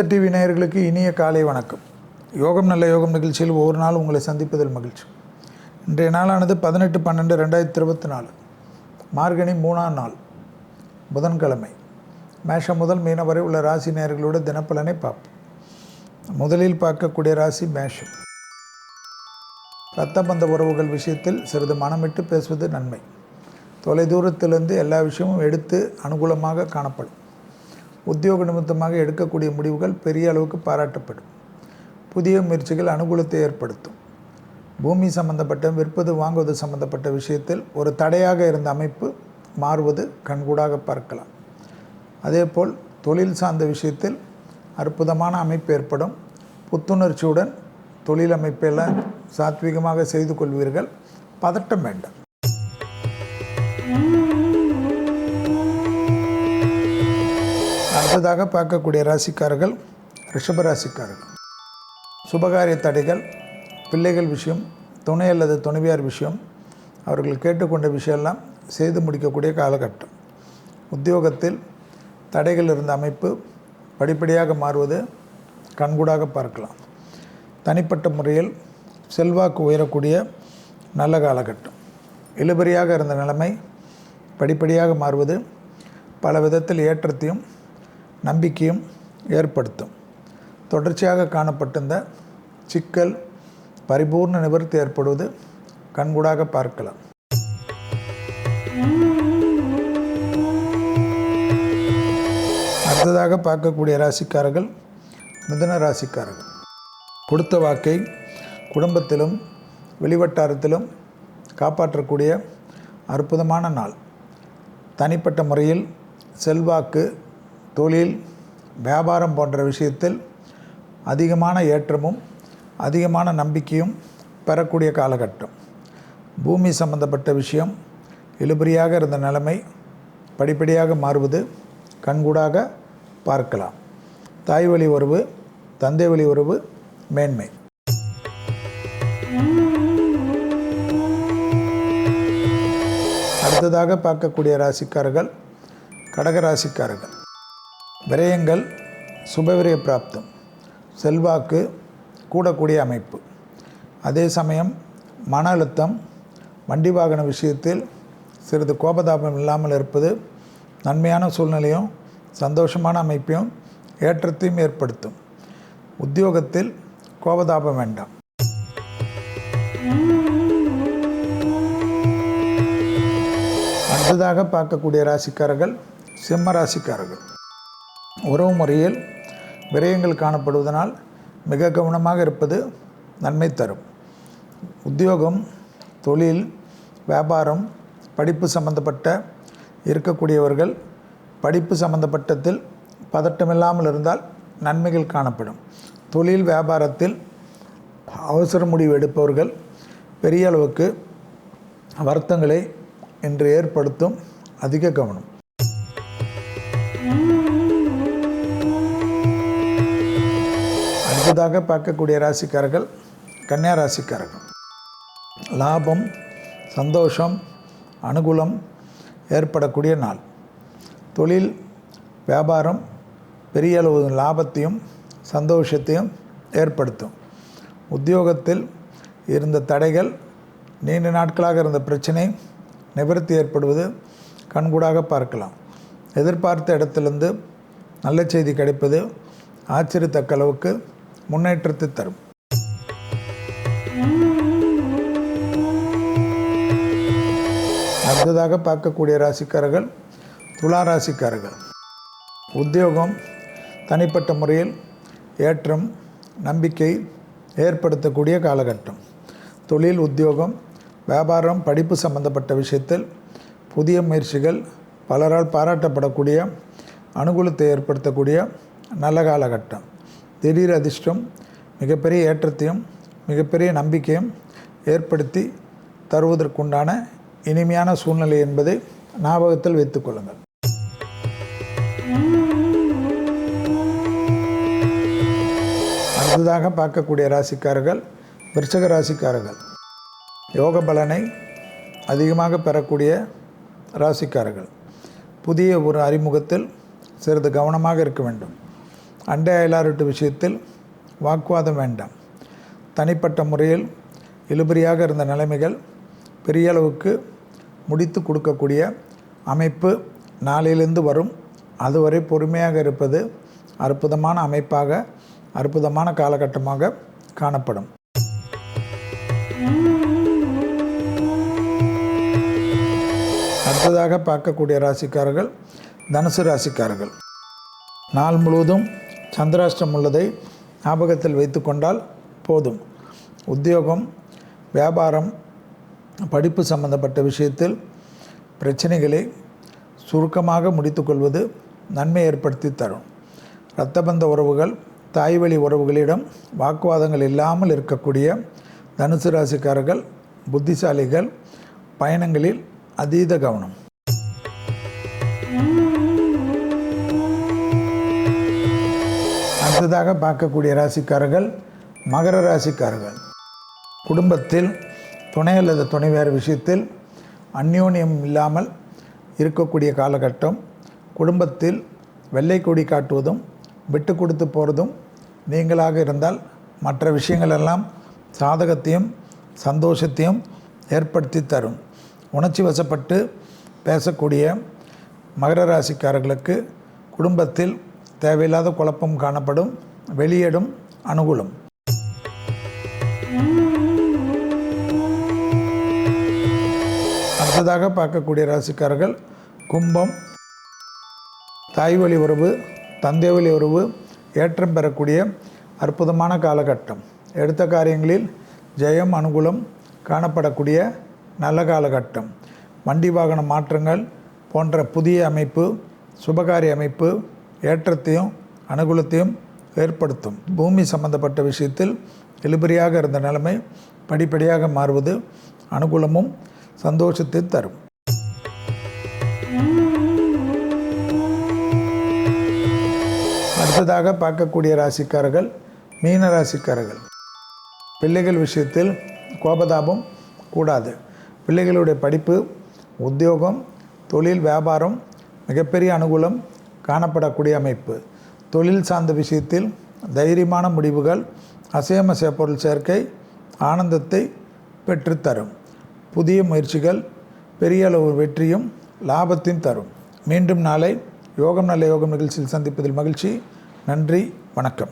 வேத டிவி நேயர்களுக்கு இனிய காலை வணக்கம். யோகம் நல்ல யோகம் நிகழ்ச்சியில் ஒவ்வொரு நாள் உங்களை சந்திப்பதில் மகிழ்ச்சி. இன்றைய நாளானது பதினெட்டு பன்னெண்டு ரெண்டாயிரத்தி இருபத்தி நாலு. மார்கனி மூணாம் நாள் புதன்கிழமை. மேஷம் முதல் மீன வரை உள்ள ராசி நேயர்களோட தினப்பலனை பார்ப்போம். முதலில் பார்க்கக்கூடிய ராசி மேஷம். ரத்தபந்த உறவுகள் விஷயத்தில் சிறிது மனமிட்டு பேசுவது நன்மை. தொலைதூரத்திலிருந்து எல்லா விஷயமும் எடுத்து அனுகூலமாக காணப்படும். உத்தியோக நிமித்தமாக எடுக்கக்கூடிய முடிவுகள் பெரிய அளவுக்கு பாராட்டப்படும். புதிய முயற்சிகள் அனுகூலத்தை ஏற்படுத்தும். பூமி சம்பந்தப்பட்ட விற்பது வாங்குவது சம்பந்தப்பட்ட விஷயத்தில் ஒரு தடையாக இருந்த அமைப்பு மாறுவது கண்கூடாக பார்க்கலாம். அதேபோல் தொழில் சார்ந்த விஷயத்தில் அற்புதமான அமைப்பு ஏற்படும். புத்துணர்ச்சியுடன் தொழில் அமைப்பெல்லாம் சாத்வீகமாக செய்து கொள்வீர்கள். பதட்டம் வேண்டாம். அடுத்ததாக பார்க்கக்கூடிய ராசிக்காரர்கள் ரிஷப ராசிக்காரர்கள். சுபகாரிய தடைகள் பிள்ளைகள் விஷயம் துணை அல்லது துணைவியார் விஷயம் அவர்கள் கேட்டுக்கொண்ட விஷயம்லாம் செய்து முடிக்கக்கூடிய காலகட்டம். உத்தியோகத்தில் தடைகள் இருந்த அமைப்பு படிப்படியாக மாறுவது கண்கூடாக பார்க்கலாம். தனிப்பட்ட முறையில் செல்வாக்கு உயரக்கூடிய நல்ல காலகட்டம். இழுபறியாக இருந்த நிலைமை படிப்படியாக மாறுவது பல விதத்தில் ஏற்றத்தையும் நம்பிக்கையும் ஏற்படுத்தும். தொடர்ச்சியாக காணப்பட்டிருந்த சிக்கல் பரிபூர்ண நிவர்த்தி ஏற்படுவது கண்கூடாக பார்க்கலாம். அடுத்ததாக பார்க்கக்கூடிய ராசிக்காரர்கள் மிதன ராசிக்காரர்கள். கொடுத்த வாக்கை குடும்பத்திலும் வெளிவட்டாரத்திலும் காப்பாற்றக்கூடிய அற்புதமான நாள். தனிப்பட்ட முறையில் செல்வாக்கு தொழில் வியாபாரம் போன்ற விஷயத்தில் அதிகமான ஏற்றமும் அதிகமான நம்பிக்கையும் பெறக்கூடிய காலகட்டம். பூமி சம்பந்தப்பட்ட விஷயம் இழுபறியாக இருந்த நிலைமை படிப்படியாக மாறுவது கண்கூடாக பார்க்கலாம். தாய் வழி உறவு தந்தை வழி உறவு மேன்மை. அடுத்ததாக பார்க்கக்கூடிய ராசிக்காரர்கள் கடக ராசிக்காரர்கள். விரயங்கள் சுபவிரய பிராப்தம் செல்வாக்கு கூடக்கூடிய அமைப்பு. அதே சமயம் மன அழுத்தம் வண்டி வாகன விஷயத்தில் சிறிது கோபதாபம் இல்லாமல் இருப்பது நன்மையான சூழ்நிலையும் சந்தோஷமான அமைப்பையும் ஏற்றத்தையும் ஏற்படுத்தும். உத்தியோகத்தில் கோபதாபம் வேண்டாம். அடுத்ததாக பார்க்கக்கூடிய ராசிக்காரர்கள் சிம்ம ராசிக்காரர்கள். உறவு முறையில் விரயங்கள் காணப்படுவதனால் மிக கவனமாக இருப்பது நன்மை தரும். உத்தியோகம் தொழில் வியாபாரம் படிப்பு சம்பந்தப்பட்ட இருக்கக்கூடியவர்கள் படிப்பு சம்பந்தப்பட்டத்தில் பதட்டமில்லாமல் இருந்தால் நன்மைகள் காணப்படும். தொழில் வியாபாரத்தில் அவசர முடிவு எடுப்பவர்கள் பெரிய அளவுக்கு வருத்தங்களை இன்று ஏற்படுத்தும் அதிக கவனம். அடுத்ததாக பார்க்கக்கூடிய ராசிக்காரர்கள் கன்னியா ராசிக்காரர்கள். லாபம் சந்தோஷம் அனுகூலம் ஏற்படக்கூடிய நாள். தொழில் வியாபாரம் பெரிய அளவு லாபத்தையும் சந்தோஷத்தையும் ஏற்படுத்தும். உத்தியோகத்தில் இருந்த தடைகள் நீண்ட நாட்களாக இருந்த பிரச்சனை நிவர்த்தி ஏற்படுவது கண்கூடாக பார்க்கலாம். எதிர்பார்த்த இடத்திலிருந்து நல்ல செய்தி கிடைப்பது ஆச்சரியத்தக்க அளவுக்கு முன்னேற்றத்தை தரும். அடுத்ததாக பார்க்கக்கூடிய ராசிக்காரர்கள் துலா ராசிக்காரர்கள். உத்தியோகம் தனிப்பட்ட முறையில் ஏற்றம் நம்பிக்கை ஏற்படுத்தக்கூடிய காலகட்டம். தொழில் உத்தியோகம் வியாபாரம் படிப்பு சம்பந்தப்பட்ட விஷயத்தில் புதிய முயற்சிகள் பலரால் பாராட்டப்படக்கூடிய அனுகூலத்தை ஏற்படுத்தக்கூடிய நல்ல காலகட்டம். திடீர் அதிர்ஷ்டம் மிகப்பெரிய ஏற்றத்தையும் மிகப்பெரிய நம்பிக்கையும் ஏற்படுத்தி தருவதற்குண்டான இனிமையான சூழ்நிலை என்பதை ஞாபகத்தில் வைத்துக்கொள்ளுங்கள் அடுத்ததாக பார்க்கக்கூடிய ராசிக்காரர்கள் விருச்சக ராசிக்காரர்கள். யோக பலனை அதிகமாக பெறக்கூடிய ராசிக்காரர்கள். புதிய ஒரு அறிமுகத்தில் சிறிது கவனமாக இருக்க வேண்டும். அண்டை அயலாரிட்டு விஷயத்தில் வாக்குவாதம் வேண்டாம். தனிப்பட்ட முறையில் இழுபறியாக இருந்த நிலைமைகள் பெரிய அளவுக்கு முடித்து கொடுக்கக்கூடிய அமைப்பு நாளையிலிருந்து வரும். அதுவரை பொறுமையாக இருப்பது அற்புதமான அமைப்பாக அற்புதமான காலகட்டமாக காணப்படும். அடுத்ததாக பார்க்கக்கூடிய ராசிக்காரர்கள் தனுசு ராசிக்காரர்கள். நாள் முழுவதும் சந்திராஷ்டம் உள்ளதை ஞாபகத்தில் வைத்து கொண்டால் போதும். உத்தியோகம் வியாபாரம் படிப்பு சம்பந்தப்பட்ட விஷயத்தில் பிரச்சனைகளை சுருக்கமாக முடித்துக்கொள்வது நன்மை ஏற்படுத்தி தரும். இரத்தபந்த உறவுகள் தாய்வழி உறவுகளிடம் வாக்குவாதங்கள் இல்லாமல் இருக்கக்கூடிய தனுசு ராசிக்காரர்கள் புத்திசாலிகள் பயணங்களில் அதீத கவனம். அடுத்ததாக பார்க்கக்கூடிய ராசிக்காரர்கள் மகர ராசிக்காரர்கள். குடும்பத்தில் துணை அல்லது துணைவியார் விஷயத்தில் அந்யோன்யம் இல்லாமல் இருக்கக்கூடிய காலகட்டம் குடும்பத்தில் வெள்ளை கொடி காட்டுவதும் விட்டு கொடுத்து போகிறதும் நீங்களாக இருந்தால் மற்ற விஷயங்களெல்லாம் சாதகத்தையும் சந்தோஷத்தையும் ஏற்படுத்தி தரும். உணர்ச்சி வசப்பட்டு பேசக்கூடிய மகர ராசிக்காரர்களுக்கு குடும்பத்தில் தேவையில்லாத குழப்பம் காணப்படும் வெளியிடும் அனுகூலம். அடுத்ததாக பார்க்கக்கூடிய ராசிக்காரர்கள் கும்பம் தாய் வழி உறவு தந்தை வழி உறவு ஏற்றம் பெறக்கூடிய அற்புதமான காலகட்டம். எடுத்த காரியங்களில் ஜெயம் அனுகூலம் காணப்படக்கூடிய நல்ல காலகட்டம். வண்டி வாகன மாற்றங்கள் போன்ற புதிய அமைப்பு சுபகாரிய அமைப்பு ஏற்றத்தையும் அனுகூலத்தையும் ஏற்படுத்தும். பூமி சம்பந்தப்பட்ட விஷயத்தில் இழுபறியாக இருந்த நிலைமை படிப்படியாக மாறுவது அனுகூலமும் சந்தோஷத்தை தரும். அடுத்ததாக பார்க்கக்கூடிய ராசிக்காரர்கள் மீன ராசிக்காரர்கள். பிள்ளைகள் விஷயத்தில் கோபதாபம் கூடாது. பிள்ளைகளுடைய படிப்பு உத்தியோகம் தொழில் வியாபாரம் மிகப்பெரிய அனுகூலம் காணப்படக்கூடிய அமைப்பு. தொழில் சார்ந்த விஷயத்தில் தைரியமான முடிவுகள் அசையமசைய பொருள் சேர்க்கை ஆனந்தத்தை பெற்றுத்தரும். புதிய முயற்சிகள் பெரிய அளவு வெற்றியும் லாபத்தையும் தரும். மீண்டும் நாளை யோகம் நல்ல யோகம் நிகழ்ச்சியில் சந்திப்பதில் மகிழ்ச்சி. நன்றி வணக்கம்.